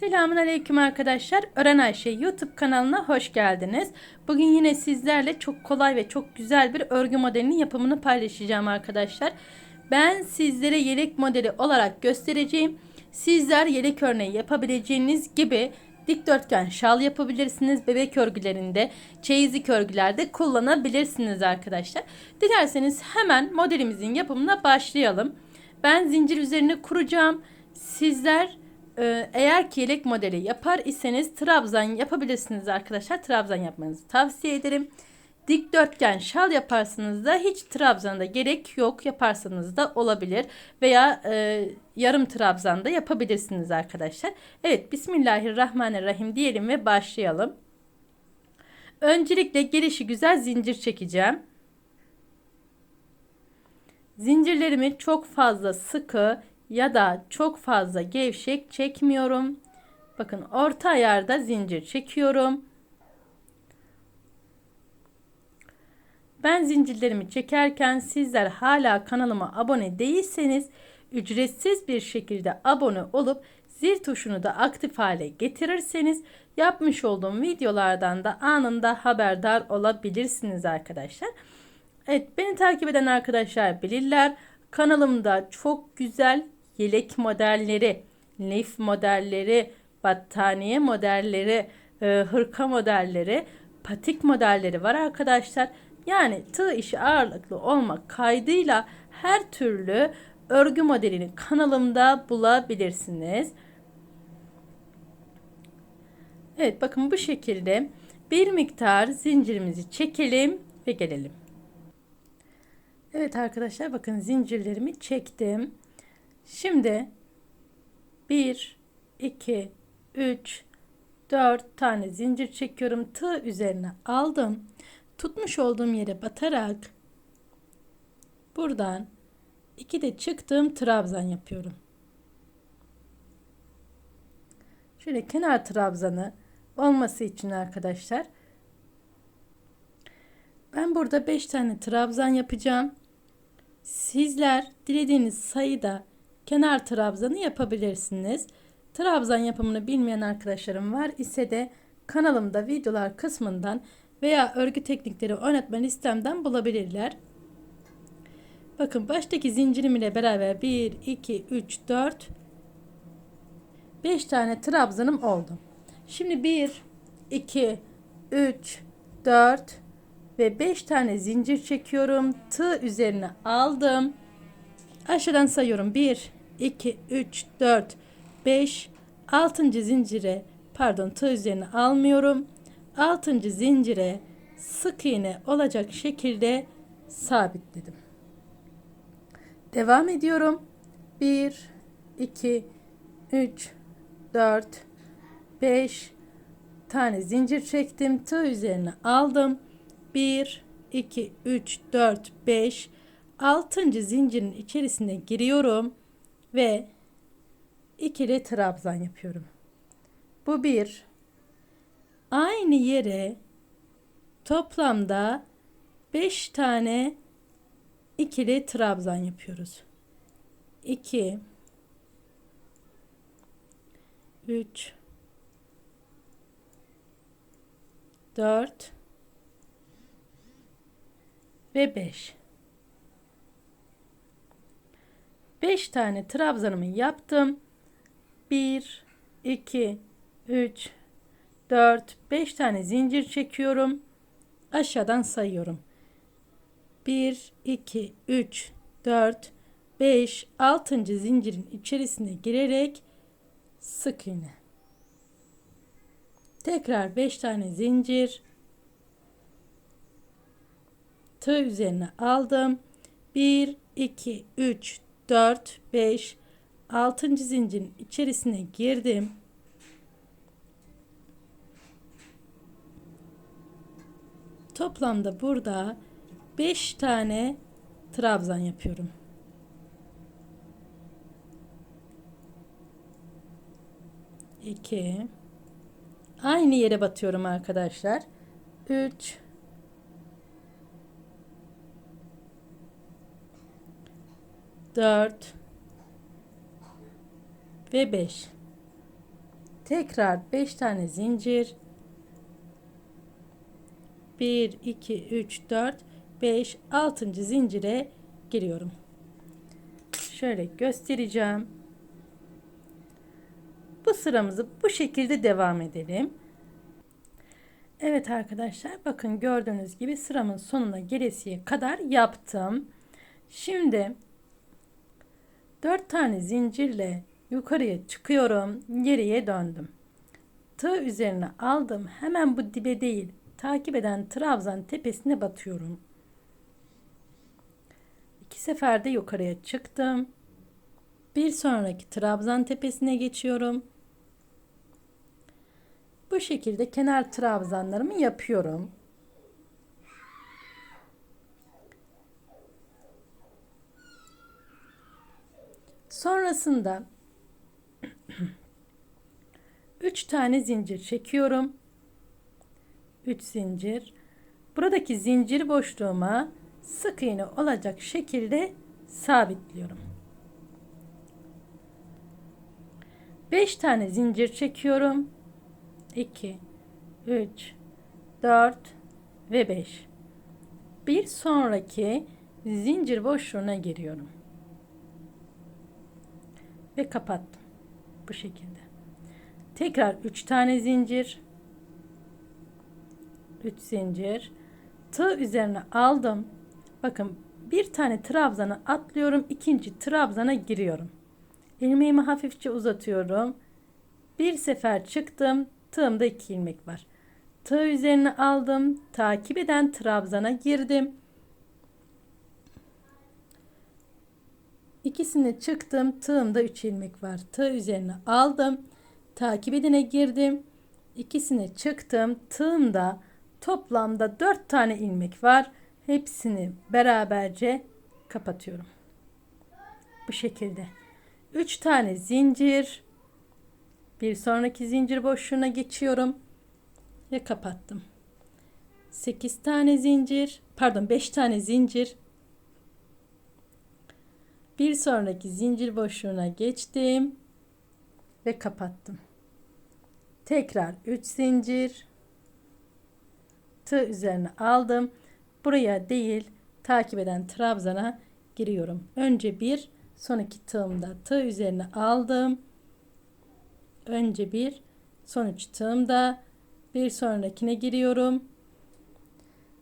Selamun Aleyküm arkadaşlar. Öğren Ayşe YouTube kanalına hoş geldiniz. Bugün yine sizlerle çok kolay ve çok güzel bir örgü modelinin yapımını paylaşacağım arkadaşlar. Ben sizlere yelek modeli olarak göstereceğim. Sizler yelek örneği yapabileceğiniz gibi dikdörtgen şal yapabilirsiniz. Bebek örgülerinde, çeyizlik örgülerde kullanabilirsiniz arkadaşlar. Dilerseniz hemen modelimizin yapımına başlayalım. Ben zincir üzerine kuracağım. Sizler eğer ki yelek modeli yapar iseniz trabzan yapabilirsiniz arkadaşlar. Trabzan yapmanızı tavsiye ederim. Dikdörtgen şal yaparsınız da hiç trabzanda gerek yok. Yaparsanız da olabilir. Veya e, yarım trabzanda yapabilirsiniz arkadaşlar. Evet Bismillahirrahmanirrahim diyelim ve başlayalım. Öncelikle gelişi güzel zincir çekeceğim. Zincirlerimi çok fazla sıkı ya da çok fazla gevşek çekmiyorum. Bakın orta ayarda zincir çekiyorum. Ben zincirlerimi çekerken sizler hala kanalıma abone değilseniz ücretsiz bir şekilde abone olup zil tuşunu da aktif hale getirirseniz yapmış olduğum videolardan da anında haberdar olabilirsiniz arkadaşlar. Evet beni takip eden arkadaşlar bilirler. Kanalımda çok güzel yelek modelleri, lif modelleri, battaniye modelleri, e, hırka modelleri, patik modelleri var arkadaşlar. Yani tığ işi ağırlıklı olmak kaydıyla her türlü örgü modelini kanalımda bulabilirsiniz. Evet bakın bu şekilde bir miktar zincirimizi çekelim ve gelelim. Evet arkadaşlar bakın zincirlerimi çektim. Şimdi 1, 2, 3, 4 tane zincir çekiyorum. Tığ üzerine aldım. Tutmuş olduğum yere batarak buradan iki de çıktığım trabzan yapıyorum. Şöyle kenar trabzanı olması için arkadaşlar ben burada 5 tane trabzan yapacağım. Sizler dilediğiniz sayıda kenar trabzanı yapabilirsiniz. Trabzan yapımını bilmeyen arkadaşlarım var ise de kanalımda videolar kısmından veya örgü teknikleri oynatma listemden bulabilirler. Bakın baştaki zincirim ile beraber 1, 2, 3, 4, 5 tane trabzanım oldu. Şimdi 1, 2, 3, 4 ve 5 tane zincir çekiyorum. Tığ üzerine aldım. Aşağıdan sayıyorum. 1, 2, 3, 4, 5, 6. zincire pardon tığ üzerine almıyorum. 6. zincire sık iğne olacak şekilde sabitledim. Devam ediyorum. 1, 2, 3, 4, 5 tane zincir çektim. Tığ üzerine aldım. 1, 2, 3, 4, 5, 6. zincirin içerisine giriyorum ve ikili trabzan yapıyorum. Bu bir. Aynı yere toplamda 5 tane ikili trabzan yapıyoruz. 2 3 4 ve 5 5 tane trabzanımı yaptım. 1 2 3 4 5 tane zincir çekiyorum. Aşağıdan sayıyorum. 1 2 3 4 5 6. zincirin içerisine girerek sık iğne. Tekrar 5 tane zincir. Tığ üzerine aldım. 1 2 3 4, 5, 6. zincirin içerisine girdim. Toplamda burada 5 tane trabzan yapıyorum. İki. Aynı yere batıyorum arkadaşlar. Üç. 4 ve 5 Tekrar 5 tane zincir. 1 2 3 4 5 6. zincire giriyorum. Şöyle göstereceğim. Bu sıramızı bu şekilde devam edelim. Evet arkadaşlar bakın gördüğünüz gibi sıramın sonuna gelesiye kadar yaptım. Şimdi 4 tane zincirle yukarıya çıkıyorum. Geriye döndüm. Tığ üzerine aldım. Hemen bu dibe değil takip eden trabzan tepesine batıyorum. İki seferde yukarıya çıktım. Bir sonraki trabzan tepesine geçiyorum. Bu şekilde kenar trabzanlarımı yapıyorum. Sonrasında 3 tane zincir çekiyorum. 3 zincir. Buradaki zincir boşluğuma sık iğne olacak şekilde sabitliyorum. 5 tane zincir çekiyorum. 2 3 4 ve 5. Bir sonraki zincir boşluğuna giriyorum. Ve kapattım. Bu şekilde. Tekrar 3 tane zincir. 3 zincir. Tığ üzerine aldım. Bakın bir tane trabzana atlıyorum. ikinci trabzana giriyorum. İlmeğimi hafifçe uzatıyorum. Bir sefer çıktım. Tığımda iki ilmek var. Tığ üzerine aldım. Takip eden trabzana girdim. İkisini çıktım. Tığımda 3 ilmek var. Tığ üzerine aldım. Takip edene girdim. İkisini çıktım. Tığımda toplamda 4 tane ilmek var. Hepsini beraberce kapatıyorum. Bu şekilde. 3 tane zincir. Bir sonraki zincir boşluğuna geçiyorum ve kapattım. 8 tane zincir, pardon 5 tane zincir. Bir sonraki zincir boşluğuna geçtim ve kapattım. Tekrar 3 zincir. Tığ üzerine aldım. Buraya değil, takip eden trabzana giriyorum. Önce bir, sonraki tığımda tığ üzerine aldım önce bir sonuç tığımda bir sonrakine giriyorum.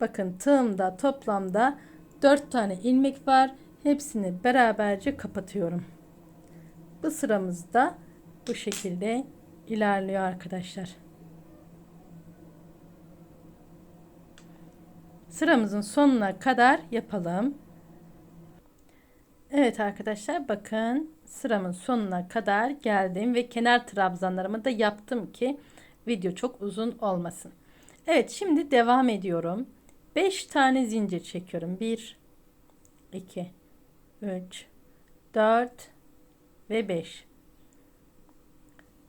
Bakın tığımda toplamda 4 tane ilmek var. Hepsini beraberce kapatıyorum. Bu sıramızda bu şekilde ilerliyor arkadaşlar. Sıramızın sonuna kadar yapalım. Evet arkadaşlar bakın sıramın sonuna kadar geldim ve kenar trabzanlarımı da yaptım ki video çok uzun olmasın. Evet şimdi devam ediyorum. 5 tane zincir çekiyorum. 1 2 3 4 ve 5.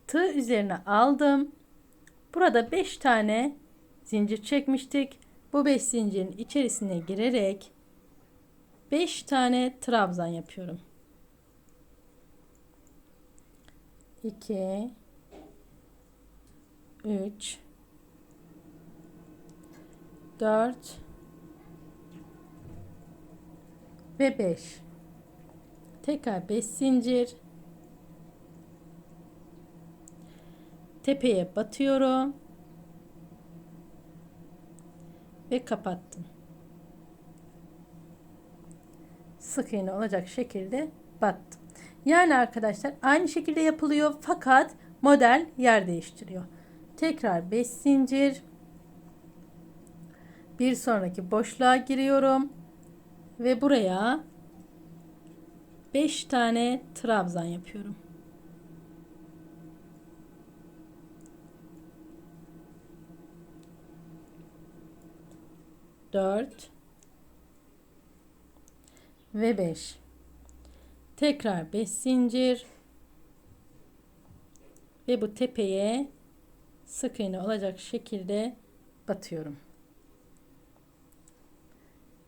Tığ üzerine aldım. Burada 5 tane zincir çekmiştik. Bu 5 zincirin içerisine girerek 5 tane trabzan yapıyorum. 2 3 4 ve 5 tekrar 5 zincir. Tepeye batıyorum. Ve kapattım. Sık iğne olacak şekilde battım. Yani arkadaşlar aynı şekilde yapılıyor fakat model yer değiştiriyor. Tekrar 5 zincir. Bir sonraki boşluğa giriyorum. Ve buraya 5 tane trabzan yapıyorum. Dört ve 5. Tekrar 5 zincir ve bu tepeye sık iğne olacak şekilde batıyorum.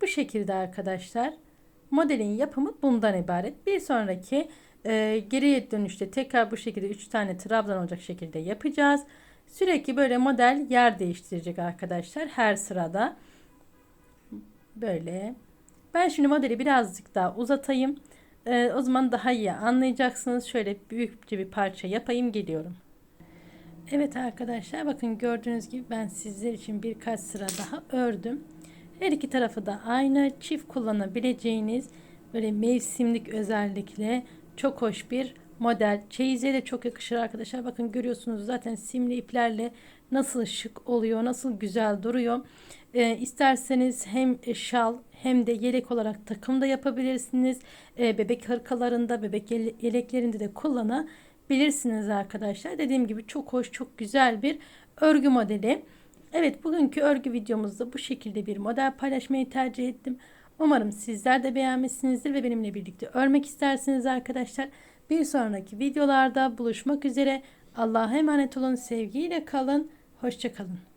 Bu şekilde arkadaşlar modelin yapımı bundan ibaret. Bir sonraki Ee, geriye dönüşte tekrar bu şekilde 3 tane trabzan olacak şekilde yapacağız. Sürekli böyle model yer değiştirecek arkadaşlar her sırada. Böyle. Ben şimdi modeli birazcık daha uzatayım. Ee, o zaman daha iyi anlayacaksınız. Şöyle büyükçe bir parça yapayım geliyorum. Evet arkadaşlar bakın gördüğünüz gibi ben sizler için birkaç sıra daha ördüm. Her iki tarafı da aynı çift kullanabileceğiniz böyle mevsimlik özellikle çok hoş bir model. Çeyize de çok yakışır arkadaşlar. Bakın görüyorsunuz zaten simli iplerle nasıl şık oluyor, nasıl güzel duruyor. Ee, isterseniz hem şal hem de yelek olarak takım da yapabilirsiniz. Ee, bebek hırkalarında, bebek yele- yeleklerinde de kullanabilirsiniz arkadaşlar. Dediğim gibi çok hoş, çok güzel bir örgü modeli. Evet bugünkü örgü videomuzda bu şekilde bir model paylaşmayı tercih ettim. Umarım sizler de beğenmişsinizdir ve benimle birlikte örmek istersiniz arkadaşlar. Bir sonraki videolarda buluşmak üzere. Allah'a emanet olun. Sevgiyle kalın. Hoşçakalın.